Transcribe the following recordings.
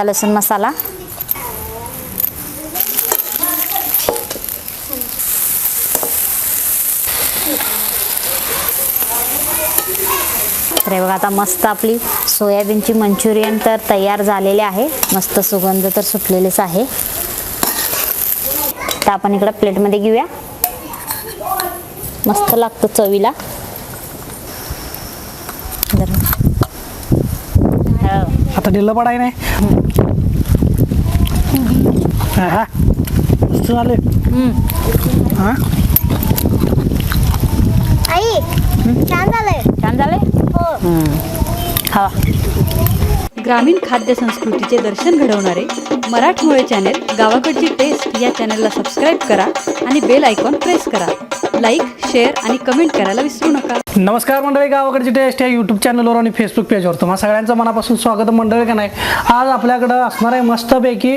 कांदा लसूण मसाला. तर बघा आता मस्त आपली सोयाबीनची मंचुरियन तर तयार झालेली आहे. मस्त सुगंध तर सुटलेलेच आहे. तर आपण इकडं प्लेटमध्ये घेऊया. मस्त लागतं चवीला. आता ढिल्लं पडाय नाही? हा? मस्त झाले हा? आई छान झालंय. छान झाले हो. खावा ग्रामीण खाद्य संस्कृतीचे दर्शन घडवणारे मराठमोळे चॅनेल गावाकडची टेस्ट या चॅनेलला सबस्क्राईब करा आणि बेल आयकॉन प्रेस करा. लाईक शेअर आणि कमेंट करायला विसरू नका. नमस्कार मंडळी गावाकडची टेस्ट या यूट्यूब चॅनलवर आणि फेसबुक पेजवर तुम्हा सगळ्यांचं मनापासून स्वागत मंडळी का नाही? आज आपल्याकडं असणार आहे मस्तपैकी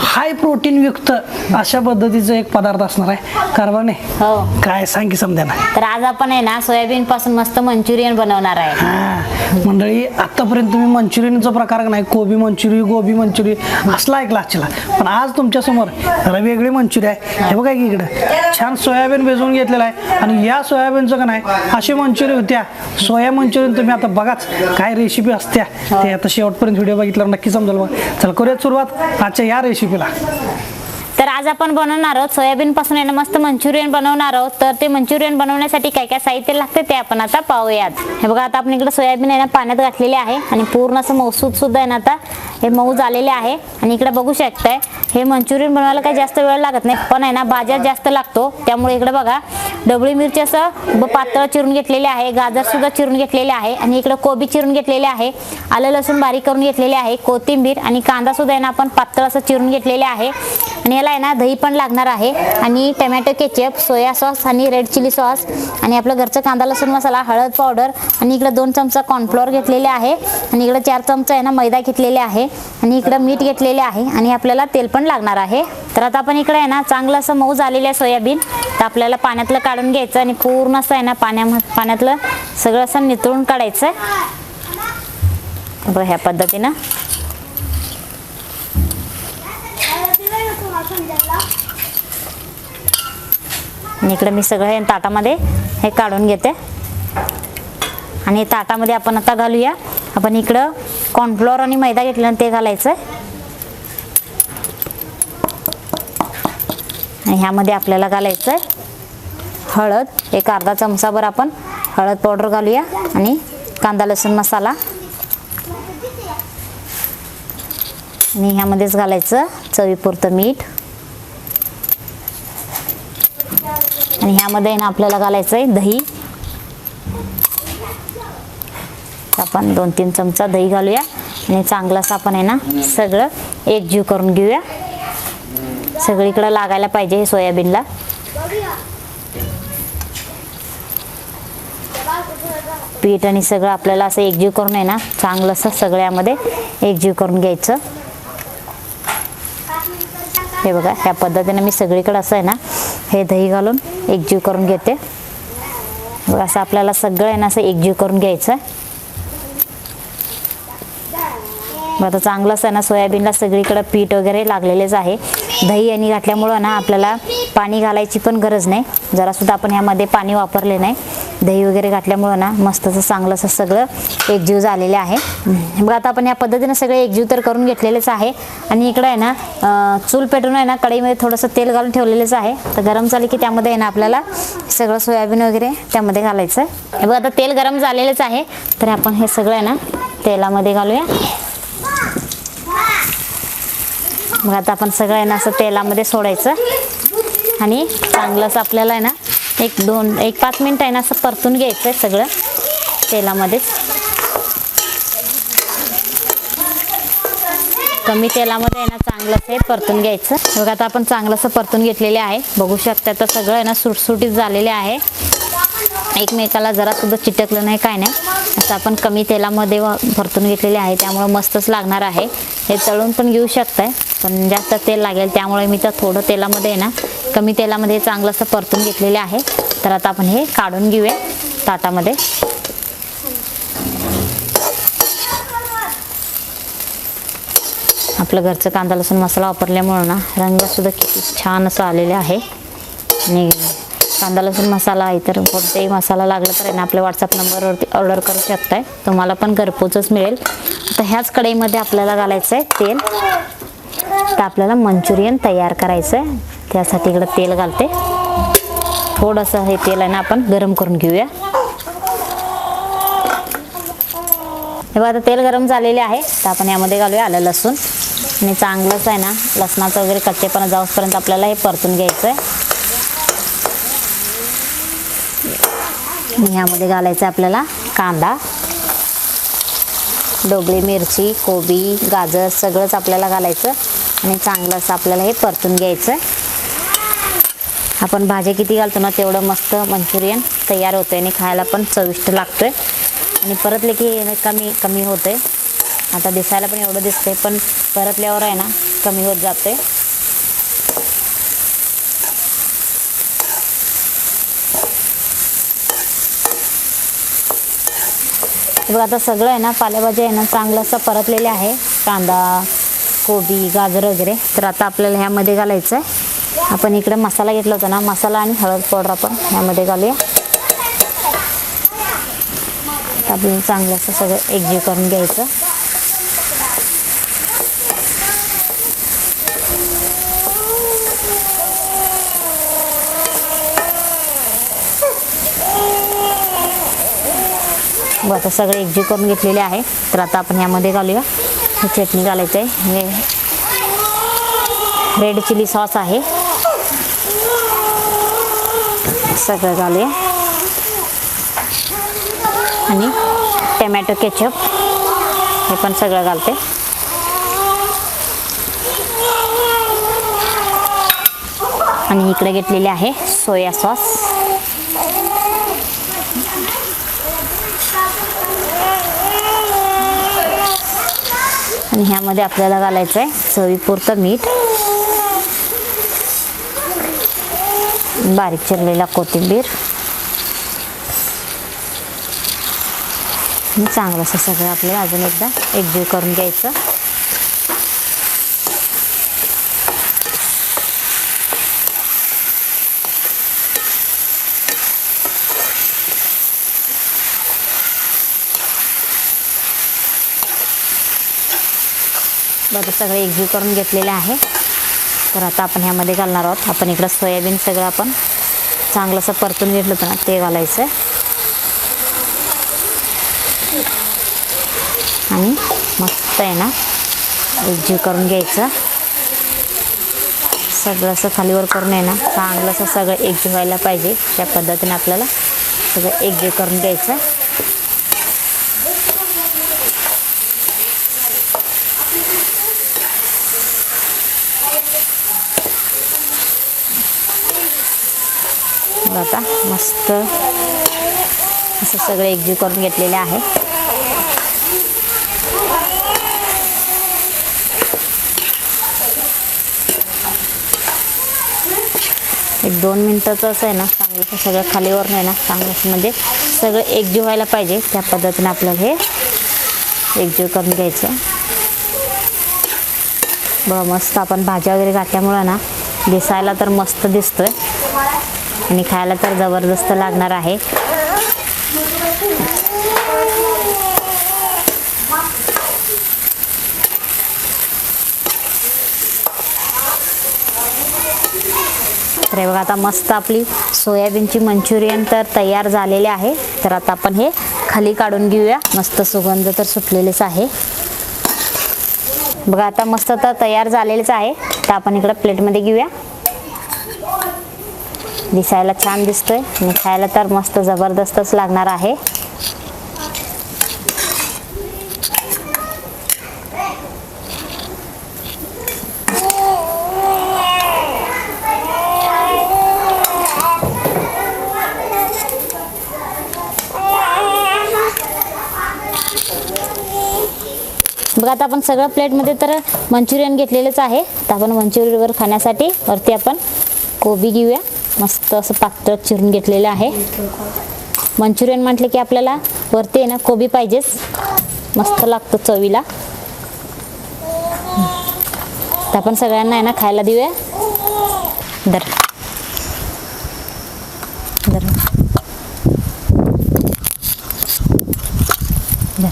हाय प्रोटीन युक्त अशा पद्धतीचा एक पदार्थ असणार आहे. कारभार नाही हो. काय सांग की समजा ना तर आज आपण आहे ना सोयाबीन पासून मस्त मंचुरियन बनवणार आहे. हा. मंडळी आतापर्यंत तुम्ही मंचुरियनचा प्रकार नाही? कोबी मंचुरी गोबी मंचुरी असला ऐकला असला पण आज तुमच्यासमोर जरा वेगळी मंचुरी आहे. हे बघा की इकडं. छान सोयाबीन भिजवून घेतलेलं आहे. आणि या सोयाबीनचं का नाही अशी मंचुरी होत्या. सोया मंचुरियन तुम्ही आता बघाच काय रेसिपी असत्या. ते आता शेवटपर्यंत व्हिडिओ बघितल्यावर नक्की समजेल बघ. चल करूयात सुरुवात आजच्या या रेसिपीला तर आज आपण बनवणार आहोत सोयाबीन पासून आहे ना मस्त मंचुरियन बनवणार आहोत. तर ते मंचुरियन बनवण्यासाठी काय काय साहित्य लागते ते आपण आता पाहूयात. हे बघा आता आपण इकडे सोयाबीन आहे ना पाण्यात घातलेले आहे. आणि पूर्ण असं मौसूद सुद्धा आहे ना आता हे मऊ झालेले आहे. आणि इकडे बघू शकताय हे मंचुरियन बनवायला काही जास्त वेळ लागत नाही पण आहे ना बाजार जास्त लागतो. त्यामुळे इकडे बघा डबळी मिरची असं ब- पातळ चिरून घेतलेले आहे गाजर सुद्धा चिरून घेतलेले आहे आणि इकडे कोबी चिरून घेतलेले आहे आलं लसूण बारीक करून घेतलेले आहे कोथिंबीर आणि कांदा सुद्धा आहे ना आपण पातळ असं चिरून घेतलेले आहे. आणि याला आहे ना दही पण लागणार आहे आणि टमॅटो केचप सोया सॉस आणि रेड चिली सॉस आणि आपलं घरचं कांदा लसूण मसाला हळद पावडर आणि इकडं दोन चमचा कॉर्नफ्लॉवर घेतलेले आहे आणि इकडं चार चमचा आहे ना मैदा घेतलेले आहे आणि इकडं मीठ घेतलेले आहे आणि आपल्याला तेल पण लागणार आहे. तर आता आपण इकडे आहे ना चांगलं असं मऊ झालेलं आहे सोयाबीन. तर आपल्याला पाण्यातलं काढून घ्यायचं आणि पूर्ण असं आहे ना पाण्या पाण्यातलं सगळं असं नितळून काढायचं बघ ह्या पद्धतीनं. इकडे मी सगळं हे ताटामध्ये हे काढून घेते. आणि ताटामध्ये आपण आता घालूया. आपण इकडं कॉर्नफ्लॉवर आणि मैदा घेतला ते घालायचं आणि ह्यामध्ये आपल्याला घालायचं आहे हळद. एक अर्धा चमचाभर आपण हळद पावडर घालूया आणि कांदा लसूण मसाला. आणि ह्यामध्येच घालायचं चवीपुरतं मीठ. आणि ह्यामध्ये ना आपल्याला घालायचं आहे दही. आपण दोन तीन चमचा दही घालूया. आणि चांगलं असं आपण आहे ना सगळं एकजीव करून घेऊया. सगळीकडं लागायला पाहिजे हे सोयाबीनला. पीठ आणि सगळं आपल्याला असं एकजीव करून आहे ना चांगलं असं सगळ्यामध्ये एकजीव करून घ्यायचं. हे बघा ह्या पद्धतीने मी सगळीकडे असं आहे ना हे दही घालून एकजीव करून घेते. असं आपल्याला सगळं आहे ना असं एकजीव करून घ्यायचं मग आता चांगलं असं आहे ना सोयाबीनला सगळीकडं पीठ वगैरे लागलेलेच आहे. दही आणि घातल्यामुळं ना आपल्याला पाणी घालायची पण गरज नाही. जरासुद्धा आपण ह्यामध्ये पाणी वापरले नाही. दही वगैरे घातल्यामुळं ना मस्त असं चांगलं असं सगळं एकजीव झालेले आहे. बघा आता आपण या पद्धतीनं सगळे एकजीव तर करून घेतलेलेच आहे. आणि इकडं आहे ना चूल पेटून आहे ना कढईमध्ये थोडंसं तेल घालून ठेवलेलंच आहे. तर गरम झाले की त्यामध्ये आहे ना आपल्याला सगळं सोयाबीन वगैरे त्यामध्ये घालायचं आहे. बघा आता तेल गरम झालेलंच आहे. तर आपण हे सगळं आहे ना तेलामध्ये घालूया. मग आता आपण सगळं आहे ना असं तेलामध्ये सोडायचं. आणि चांगलंच आपल्याला आहे ना एक दोन एक पाच मिनटं आहे ना असं परतून घ्यायचं आहे सगळं तेलामध्येच कमी तेलामध्ये आहे ना चांगलं हे परतून घ्यायचं. बघा आता आपण चांगलं असं परतून घेतलेले आहे. बघू शकता तर सगळं आहे ना सुटसुटीत झालेले आहे. एकमेकाला जरा सुद्धा चिटकलं नाही काय नाही. असं आपण कमी तेलामध्ये व- परतून घेतलेले आहे. त्यामुळे मस्तच लागणार आहे. हे तळून पण घेऊ शकताय. पण जास्त तेल लागेल त्यामुळे मी तर थोडं तेलामध्ये आहे ना कमी तेलामध्ये चांगलं असं परतून घेतलेले आहे. तर आता आपण हे काढून घेऊया ताटामध्ये. आपलं घरचं कांदा लसूण मसाला वापरल्यामुळं ना रंगसुद्धा किती छान असं आलेले आहे. आणि कांदा लसूण मसाला आहे तर कोणताही मसाला लागला तर ना आपल्या व्हॉट्सअप नंबरवरती ऑर्डर करू शकताय. तुम्हाला पण घरपोचच मिळेल. आता ह्याच कढईमध्ये आपल्याला घालायचं आहे तेल. तर आपल्याला मंचुरियन तयार करायचं आहे त्यासाठी इकडं तेल घालते. थोडंसं हे तेल आहे ना आपण गरम करून घेऊया. हे आता तेल गरम झालेले आहे. तर आपण यामध्ये घालूया आलं लसूण. आणि चांगलंच आहे ना. लसणाचं वगैरे कच्चेपणा जाऊसपर्यंत आपल्याला हे परतून घ्यायचं आहे ह्यामध्ये घालायचं आहे आपल्याला कांदा. डोबळी मिरची कोबी गाजर सगळंच आपल्याला घालायचं. आणि चांगलं असं आपल्याला हे परतून घ्यायचं आहे आपण भाज्या किती घालतो ना तेवढं मस्त मंचुरियन तयार होतं आणि खायला पण चविष्ट लागतं आहे आणि परतले की हे कमी कमी होते आता दिसायला पण एवढं दिसतंय पण परतल्यावर आहे ना कमी होत जाते बघा आता सगळं आहे ना पालेभाज्या आहे ना चांगलं असं परतलेले आहे. कांदा कोबी गाजर वगैरे. तर आता आपल्याला ह्यामध्ये घालायचं आहे आपण इकडे मसाला घेतला होता ना मसाला आणि हळद पावडर आपण ह्यामध्ये घालूया. तर आपल्याला चांगलं असं सगळं एकजीव करून घ्यायचं. बघ आता सगळं एकजीव करून घेतलेले आहे. तर आता आपण ह्यामध्ये घालूया. हे चटणी घालायचं आहे हे रेड चिली सॉस आहे. सगळं घालूया आणि टमॅटो केचप हे पण सगळं घालते. आणि इकडे घेतलेले आहे सोया सॉस आणि ह्यामध्ये आपल्याला घालायचं आहे चवीपुरतं मीठ. बारीक चिरलेला कोथिंबीर. चांगलं असं सगळं आपल्याला अजून एकदा एकजीव करून घ्यायचं. बरं सगळं एकजीव करून घेतलेलं आहे. तर आता आपण ह्यामध्ये घालणार आहोत. आपण इकडं सोयाबीन सगळं आपण चांगलंसं परतून घेतलं होतं ना ते घालायचं आणि मस्त आहे ना एकजीव करून घ्यायचं. सगळं असं खालीवर करून आहे ना चांगलंसं सगळं एकजीव व्हायला पाहिजे. त्या पद्धतीने आपल्याला सगळं एकजीव करून घ्यायचं. आता मस्त. असं सगळं एकजीव करून घेतलेले आहे. एक दोन मिनटाचं असं आहे ना चांगलं सगळं खालीवर नाही ना चांगलं म्हणजे सगळं एकजीव व्हायला पाहिजे त्या पद्धतीने आपल्याला हे एकजीव करून घ्यायचं. बरं मस्त आपण भाज्या वगैरे घातल्यामुळं ना दिसायला तर मस्त दिसतोय. आणि खायला तर जबरदस्त लागणार आहे. तर हे बघा आता मस्त आपली सोयाबीनची मंचुरियन तर तयार झालेले आहे. तर आता आपण हे खाली काढून घेऊया. मस्त सुगंध तर सुटलेलेच आहे. बघा आता मस्त तर तयार झालेलेच आहे. तर आपण इकडं प्लेटमध्ये घेऊया. दिसायला छान दिसतोय. आणि खायला तर मस्त जबरदस्तच लागणार आहे. बघा आता आपण सगळं प्लेटमध्ये तर मंचुरियन घेतलेलंच आहे. तर आपण मंचुरियनवर खाण्यासाठी वरती आपण कोबी घेऊया. मस्त असं पातळ चिरून घेतलेलं आहे. मंचुरियन म्हटलं की आपल्याला वरती आहे ना कोबी पाहिजेच. मस्त लागतं चवीला. तर आपण सगळ्यांना आहे ना खायला देऊया. दर. दर. दर.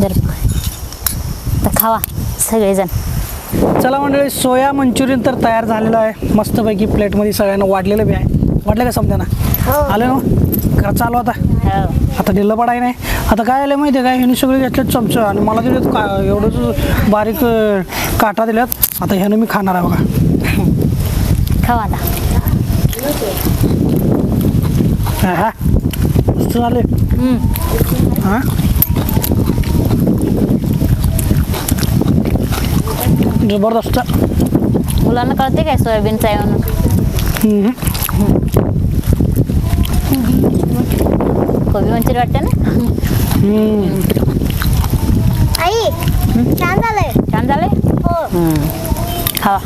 दर. तर खावा सगळेजण. चला मंडळी सोया मंचुरियन तर तयार झालेलं आहे. मस्तपैकी प्लेटमध्ये सगळ्यांना वाढलेलं बी आहे. वाटलं का समजा ना? आलं ना? का चालू आता. हो. आता ढिल्लं पडाय नाही. आता काय आलं माहिती आहे काय ह्याने सगळे घेतलेत चमचं आणि मला दिलेत का एवढंच बारीक काटा दिल्यात. आता ह्यानं मी खाणार आहे बघा. खावा हा हा. झाले हा? जबरदस्त मुलांना कळते काय सोयाबीनचा आहे म्हणून हम्म. कोबी मंचुरी वाटते ना हम्म. आई छान झालंय छान झालंय हो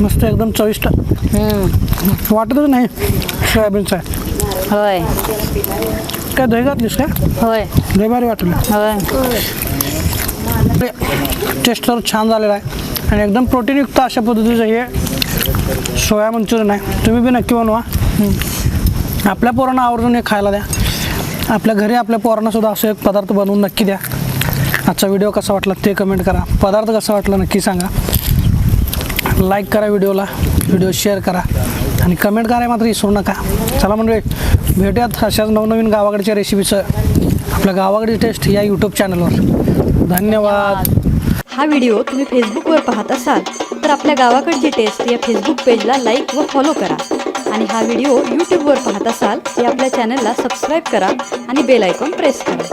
मस्त एकदम चविष्ट. वाटतच नाही सोयाबीनचं. आहे होय. काय दही घातलीस का? होय. दही भारी वाटलं. होय. टेस्ट तर छान झालेला आहे. आणि एकदम प्रोटीनयुक्त अशा पद्धतीचं हे सोया मंचुरियन आहे. तुम्ही बी नक्की बनवा. आपल्या पोरांना आवर्जून हे खायला द्या. आपल्या घरी आपल्या पोरांना सुद्धा असं एक पदार्थ बनवून नक्की द्या. आजचा व्हिडिओ कसा वाटला ते कमेंट करा. पदार्थ कसा वाटला नक्की सांगा. लाईक करा व्हिडिओला व्हिडिओ शेअर करा आणि कमेंट करायला मात्र विसरू नका. चला म्हणजे भेटूयात अशाच नवनवीन गावाकडच्या रेसिपीचं आपल्या गावाकडची टेस्ट या यूट्यूब चॅनलवर धन्यवाद. हा व्हिडिओ तुम्ही फेसबुकवर पाहत असाल तर आपल्या गावाकडची टेस्ट या फेसबुक पेजला लाईक व फॉलो करा. आणि हा व्हिडिओ यूट्यूबवर पाहत असाल तर आपल्या चॅनलला सबस्क्राईब करा आणि बेल आयकॉन प्रेस करा.